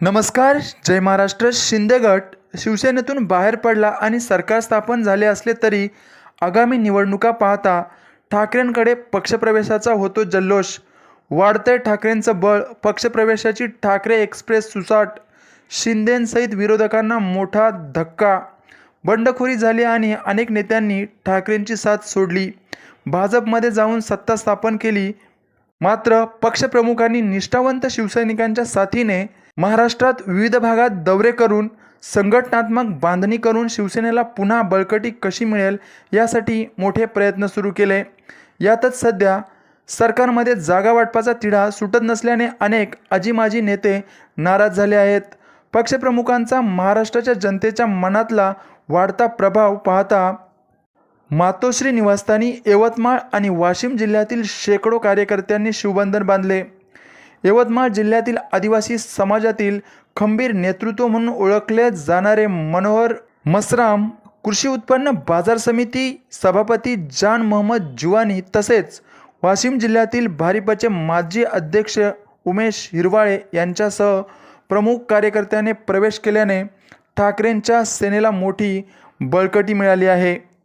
नमस्कार जय महाराष्ट्र शिंदे गट. शिवसेनेतून बाहेर पडला आणि सरकार स्थापन झाले असले तरी आगामी निवडणुका पाहता ठाकरेंकडे पक्षप्रवेशाचा होतो जल्लोष. वाढतंय ठाकरेंचं बळ पक्षप्रवेशाची ठाकरे एक्सप्रेस सुसाट शिंदेंसहित विरोधकांना मोठा धक्का. बंडखोरी झाली आणि अनेक नेत्यांनी ठाकरेंची साथ सोडली. भाजपमध्ये जाऊन सत्ता स्थापन केली. मात्र पक्षप्रमुखांनी निष्ठावंत शिवसैनिकांच्या साथीने महाराष्ट्रात विविध भागात दौरे करून संघटनात्मक बांधणी करून शिवसेनेला पुन्हा बळकटी कशी मिळेल यासाठी मोठे प्रयत्न सुरू केले. यातच सध्या सरकारमध्ये जागा वाटपाचा तिढा सुटत नसल्याने अनेक आजीमाजी नेते नाराज झाले आहेत. पक्षप्रमुखांचा महाराष्ट्राच्या जनतेच्या मनातला वाढता प्रभाव पाहता मातोश्री निवासस्थानी यवतमाळ आणि वाशिम जिल्ह्यातील शेकडो कार्यकर्त्यांनी शिवबंधन बांधले. यवतमाळ जिल्ह्यातील आदिवासी समाजातील खंबीर नेतृत्व म्हणून ओळखले जाणारे मनोहर मसराम कृषी उत्पन्न बाजार समिती सभापती जान मोहम्मद जुवानी तसेच वाशिम जिल्ह्यातील भारिपचे माजी अध्यक्ष उमेश हिरवाळे यांच्यासह प्रमुख कार्यकर्त्याने प्रवेश केल्याने ठाकरेंच्या सेनेला मोठी बळकटी मिळाली आहे.